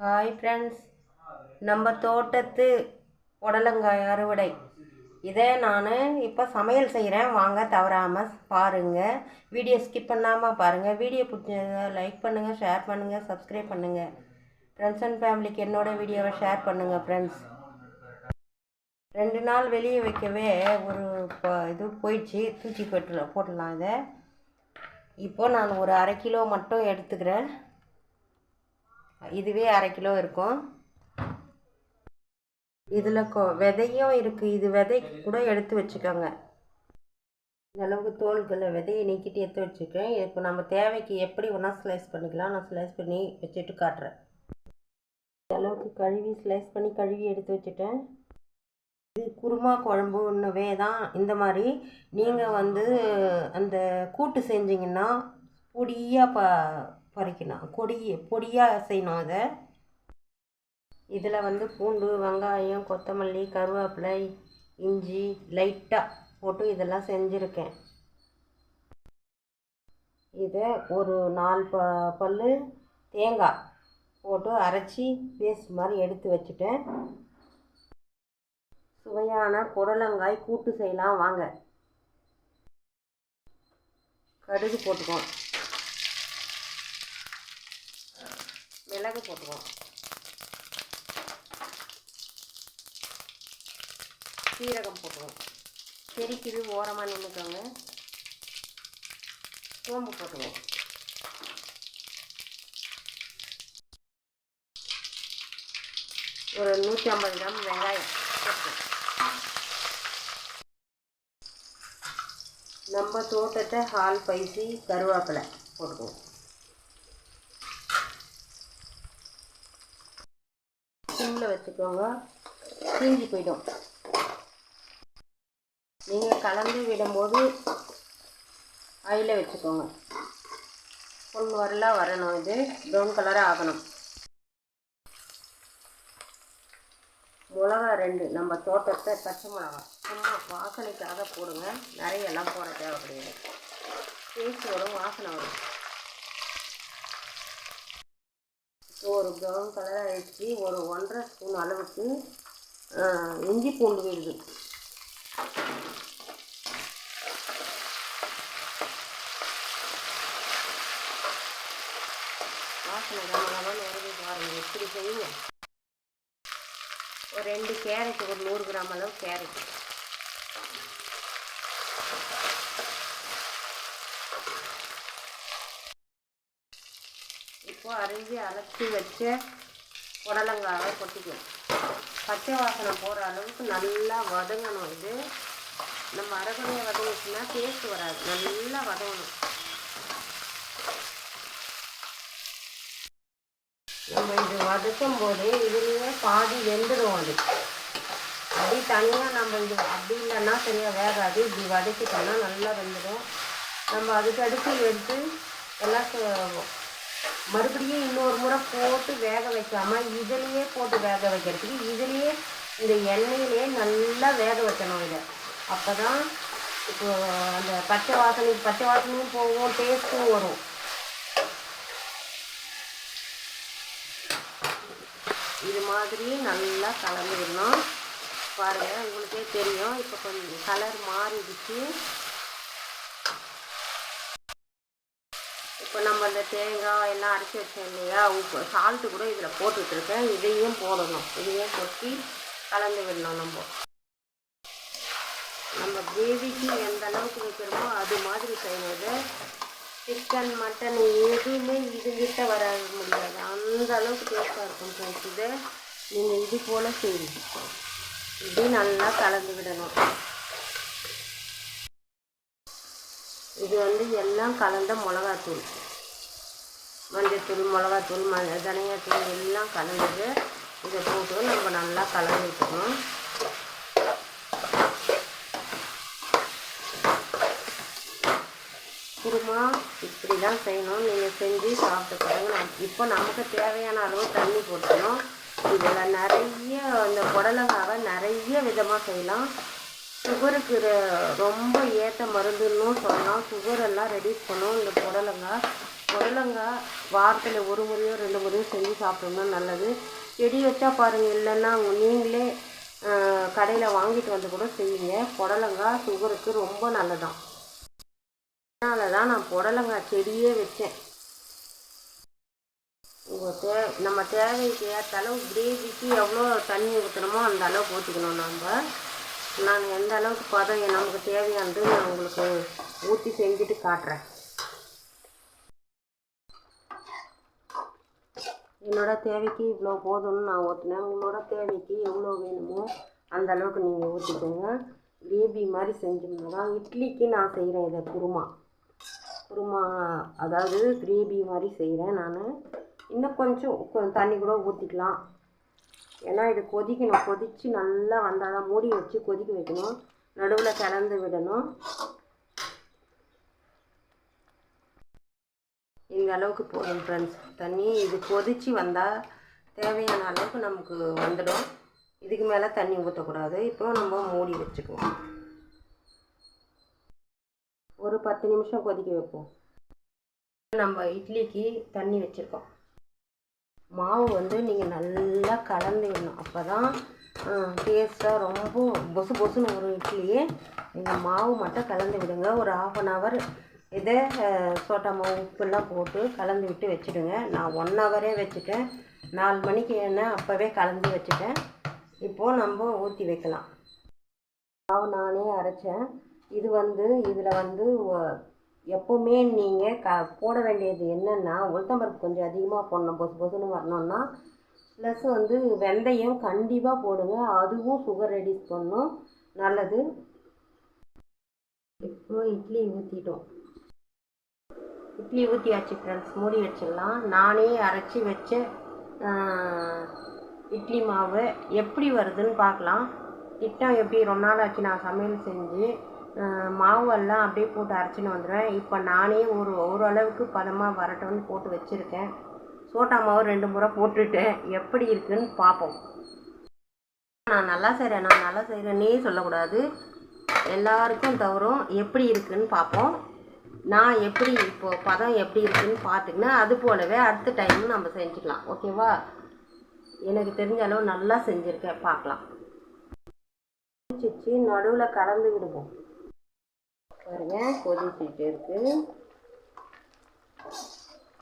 Hi friends நம்ம தோட்டத்து புடலங்காய் அறுவடை. இதை நான் இப்போ சமையல் செய்கிறேன் வாங்க தவறாமல் பாருங்கள் வீடியோ ஸ்கிப் பண்ணாமல் பாருங்கள் வீடியோ பிடிச்சது லைக் பண்ணுங்கள் ஷேர் பண்ணுங்கள் சப்ஸ்கிரைப் பண்ணுங்கள் ஃப்ரெண்ட்ஸ் அண்ட் ஃபேமிலிக்கு என்னோடய வீடியோவை ஷேர் பண்ணுங்கள் ஃப்ரெண்ட்ஸ் ரெண்டு நாள் வெளியே வைக்கவே ஒரு இது போயிடுச்சு. தூச்சி போட்டு போட்டுடலாம் இதை. இப்போது நான் ஒரு அரை கிலோ மட்டும் எடுத்துக்கிறேன். இதுவே அரை கிலோ இருக்கும். இதில் கொ விதையும் இருக்குது இது விதை கூட எடுத்து வச்சுக்கோங்க. இந்தளவுக்கு தோல்களை விதையை நீக்கிட்டு எடுத்து வச்சுருக்கேன். இப்போ நம்ம தேவைக்கு எப்படி ஒன்றா ஸ்லைஸ் பண்ணிக்கலாம். நான் ஸ்லைஸ் பண்ணி வச்சுட்டு காட்டுறேன். இந்தளவுக்கு கழுவி ஸ்லைஸ் பண்ணி கழுவி எடுத்து வச்சுட்டேன். இது குருமா குழம்புன்னவே தான். இந்த மாதிரி நீங்கள் வந்து அந்த கூட்டு செஞ்சிங்கன்னா பொடியாக ப பறிக்கணும். கொடி பொடியாக செய்யணும் அதை. இதில் வந்து பூண்டு வெங்காயம் கொத்தமல்லி கருவேப்பிலை இஞ்சி லைட்டாக போட்டு இதெல்லாம் செஞ்சுருக்கேன். இதை ஒரு நாலு ப பல் தேங்காய் போட்டு அரைச்சி பேஸ்ட் மாதிரி எடுத்து வச்சுட்டேன். சுவையான புடலங்காய் கூட்டு செய்யலாம். வாங்க. கடுகு போட்டுக்குவோம். மிளகு போட்டுக்குவோம் சீரகம் போட்டுக்குவோம் செரிக்குது ஓரமாக நின்றுக்கோங்க சோம்பு போட்டுக்குவோம் ஒரு நூற்றி ஐம்பது கிராம் வெங்காயம் நம்ம தோட்டத்தை ஹால் பைசி கருவேப்பிலை போட்டுக்குவோம் சிம்மில் வச்சுக்கோங்க. தீஞ்சு போயிடும். நீங்கள் கலந்து விடும்போது ஆயில வச்சுக்கோங்க. பொன் வரலாம் வரணும். இது ப்ரௌன் கலராக ஆகணும். மிளகா ரெண்டு. நம்ம தோட்டத்தை பச்சை மிளகா. சும்மா வாசனைக்காக போடுங்க. நிறைய எல்லாம் போட தேவை கிடையாது டேஸ்ட் வரும் வாசனை வரும் இப்போ ஒரு ப்ரௌன் கலர் ஆகிடுச்சு ஒரு ஒன்றரை ஸ்பூன் அளவுக்கு இஞ்சி பூண்டு விழுது. வாசனை கமகமான வருது பாருங்க. எப்படி செய்யுங்க? ஒரு ரெண்டு கேரட் ஒரு நூறு கிராம் அளவு கேரட். இப்போ அரிஞ்சு அலசி வச்ச புடலங்காவை கொட்டிக்கணும். பச்சை வாசனை போகிற அளவுக்கு நல்லா வதங்கணும் இது. நம்ம அரைக்குறைய வதங்கிச்சுன்னா டேஸ்ட் வராது. நல்லா வதங்கணும். நம்ம இது வதக்கும் போது இதுலேயே பாதி வெந்துடும் அது. அப்படி தனியாக நம்ம இது அப்படி இல்லைன்னா சரியாக வேகாது. இப்படி வதக்கிட்டோம்னா நல்லா வெந்துடும் நம்ம அதுக்கு அடுத்து எடுத்து எல்லாம் மறுபடியும் இன்னொரு முறை போட்டு வேக வைக்காம இதிலையே போட்டு வேக வைக்கிறதுக்கு இதிலையே இந்த எண்ணெயிலேயே நல்லா வேக வைக்கணும் இதை. அப்போ தான் இப்போ அந்த பச்சை வாசனை பச்சை வாசனையும் போகும் டேஸ்ட்டும் வரும். இது மாதிரி நல்லா கலந்து விடணும் பாருங்கள் உங்களுக்கே தெரியும். இப்போ கொஞ்சம் கலர் மாறிடுச்சு. இப்போ நம்ம இந்த தேங்காய் எல்லாம் அரைச்சி வச்சோம் இல்லையா? உப்பு சால்ட்டு கூட இதில் போட்டுட்ருக்கேன். இதையும் போடணும். இதையும் கொட்டி கலந்து விடணும் நம்ம. நம்ம கிரேவிக்கு எந்த அளவுக்கு வைக்கிறோமோ அது மாதிரி செய்யறது. சிக்கன் மட்டன் எதுவுமே இதுகிட்ட வர முடியாது. அந்த அளவுக்கு டேஸ்ட்டாக இருக்கும் ஃப்ரெண்ட்ஸ் இது நீங்கள் இது போல் செய்யுங்க இது நல்லா கலந்து விடணும். இது வந்து எல்லாம் கலந்த மிளகாத்தூள். மஞ்சத்தூள் மிளகாத்தூள் ம தனியாத்தூள் எல்லாம் கலந்துட்டு இதை போட்டு நம்ம நல்லா கலந்து விட்டுக்கணும். குருமா இப்படி தான் செய்யணும். நீங்கள் செஞ்சு சாப்பிட்டு பாருங்க. இப்போ நமக்கு தேவையான அளவு தண்ணி போட்டுக்கணும். இதில் நிறைய இந்த புடலங்காவை நிறைய விதமாக செய்யலாம். சுகருக்கு ரொம்ப ஏற்ற மருந்துன்னு சொல்லலாம் சுகரெல்லாம் ரெடி ரெடியூஸ் பண்ணும் இந்த புடலங்காய் புடலங்காய் வாரத்தில் ஒரு முறையோ ரெண்டு முறையோ செஞ்சு வாங்கி சாப்பிட்டோம்னா நல்லது. செடி வச்சா பாருங்கள் இல்லைன்னா நீங்களே கடையில் வாங்கிட்டு வந்து கூட செய்யுங்க. புடலங்காய் சுகருக்கு ரொம்ப நல்லதான். அதனால தான் நான் புடலங்காய் செடியே வச்சேன். உங்கள் தே நம்ம தேவைக்கு ஏற்ற அளவு கிரேவிக்கு எவ்வளோ தண்ணி ஊற்றணுமோ அந்த அளவு ஊற்றிக்கணும் நம்ம நான் எந்த அளவுக்கு பதம் நமக்கு தேவையானது நான் உங்களுக்கு ஊற்றி செஞ்சுட்டு காட்டுறேன். என்னோட தேவைக்கு இவ்வளோ போதும்னு நான் ஊற்றினேன் உங்களோட தேவைக்கு எவ்வளோ வேணுமோ அந்த அளவுக்கு நீங்கள் ஊற்றிக்கோங்க கிரேவி மாதிரி செஞ்சோம்னா இட்லிக்கு நான் செய்கிறேன் இதை குருமா. குருமா அதாவது கிரேவி மாதிரி செய்கிறேன் நான். இன்னும் கொஞ்சம் கொஞ்சம் தண்ணி கூட ஊற்றிக்கலாம் ஏன்னா இது கொதிக்கணும். கொதித்து நல்லா வந்தால் தான் மூடி வச்சு கொதிக்க வைக்கணும். நடுவில் கலந்து விடணும். இந்த அளவுக்கு போதும் ஃப்ரெண்ட்ஸ் தண்ணி இது கொதித்து வந்தால் தேவையான அளவுக்கு நமக்கு வந்துடும். இதுக்கு மேலே தண்ணி ஊற்றக்கூடாது இப்போ நம்ம மூடி வச்சுக்குவோம். ஒரு பத்து நிமிஷம் கொதிக்க வைப்போம். நம்ம இட்லிக்கு தண்ணி வச்சுருக்கோம். மாவு வந்து நீங்கள் நல்லா கலந்து விடணும் அப்போ தான் டேஸ்ட்டாக ரொம்ப பொசு பொசுன்னு ஒரு இட்லியே நீங்கள் மாவு மட்டும் கலந்து விடுங்க. ஒரு ஆஃப் அன் ஹவர் இதை சோட்டா மாவு உப்புலாம் போட்டு கலந்து விட்டு வச்சுடுங்க. நான் ஒன் ஹவரே வச்சுட்டேன். நாலு மணிக்கு என்ன அப்போவே கலந்து வச்சுட்டேன். இப்போது நம்ம ஊற்றி வைக்கலாம். மாவு நானே அரைச்சேன். இது வந்து இதில் வந்து எப்போவுமே நீங்கள் க போட வேண்டியது என்னென்னா உளுத்தம்பருப்பு கொஞ்சம் அதிகமாக போடணும். பொசு பொசுன்னு வரணுன்னா ப்ளஸ் வந்து வெந்தயம் கண்டிப்பாக போடுங்க. அதுவும் சுகர் ரெடியூஸ் பண்ணும். நல்லது. இப்போ இட்லி ஊற்றிட்டோம் இட்லி ஊற்றியாச்சு ஃப்ரெண்ட்ஸ் மூடி வச்சிடலாம். நானே அரைச்சி வச்ச இட்லி மாவு எப்படி வருதுன்னு பார்க்கலாம். திட்டம் எப்படி? ரொம்ப நாள் ஆச்சு நான் சமையல் செஞ்சு. மாவெல்லாம் அப்படியே போட்டு அரைச்சின்னு வந்துடுவேன். இப்போ நானே ஒரு ஓரளவுக்கு பதமாக வரட்டும்னு போட்டு வச்சுருக்கேன். சோட்டா மாவு ரெண்டு முறை போட்டுட்டேன். எப்படி இருக்குன்னு பார்ப்போம் நான் நல்லா செய்கிறேன் நான் நல்லா செய்கிறேன்னே சொல்லக்கூடாது. எல்லாருக்கும் தவறும் எப்படி இருக்குன்னு பார்ப்போம் நான் எப்படி இப்போது பதம் எப்படி இருக்குன்னு பார்த்துக்கினா அது போலவே அடுத்த டைமும் நம்ம செஞ்சுக்கலாம். ஓகேவா? எனக்கு தெரிஞ்ச அளவு நல்லா செஞ்சுருக்கேன். பார்க்கலாம் நடுவில் கலந்து விடுவோம். பாருங்க கொதிச்சுட்டு இருக்குது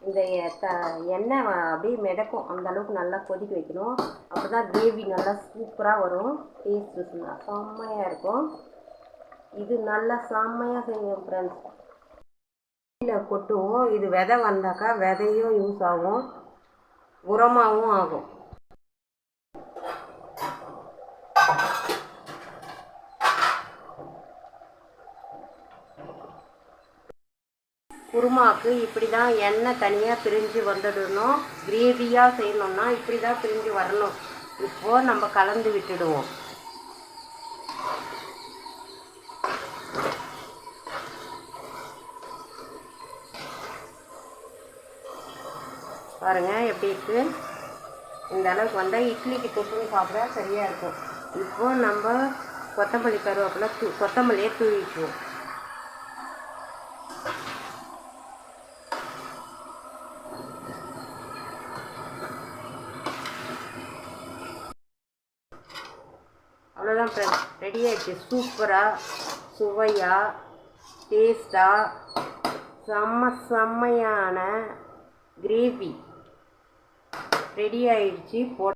இந்த த எண்ணெய் அப்படியே மிதக்கும். அந்த அளவுக்கு நல்லா கொதிக்க வைக்கணும். அப்போ தான் கிரேவி நல்லா சூப்பராக வரும். டேஸ்ட்டு செம்மையாக இருக்கும். இது நல்லா செம்மையாக செய்யும் ஃப்ரெண்ட்ஸ் கீழே கொட்டுவோம். இது விதை வந்தாக்கா விதையும் யூஸ் ஆகும். உரமாகவும் ஆகும். குருமாவுக்கு இப்படி தான் எண்ணெய் தனியாக பிரிஞ்சு வந்துடணும் கிரேவியாக செய்யணும்னா இப்படி தான் பிரிஞ்சு வரணும். இப்போது நம்ம கலந்து விட்டுடுவோம். பாருங்கள் எப்படி இருக்குது இந்த அளவுக்கு வந்தால் இட்லிக்கு தொட்டுன்னு சாப்பிட சரியாக இருக்கும். இப்போது நம்ம கொத்தமல்லி கருவேப்பிலை தூ கொத்தமல்லியை தூவிக்குவோம். அவ்வளோதான் ஃப்ரெண்ட்ஸ் ரெடி ஆகிடுச்சு சூப்பராக சுவையாக டேஸ்ட்டாக செம்ம செம்மையான கிரேவி ரெடி ஆயிடுச்சு. போ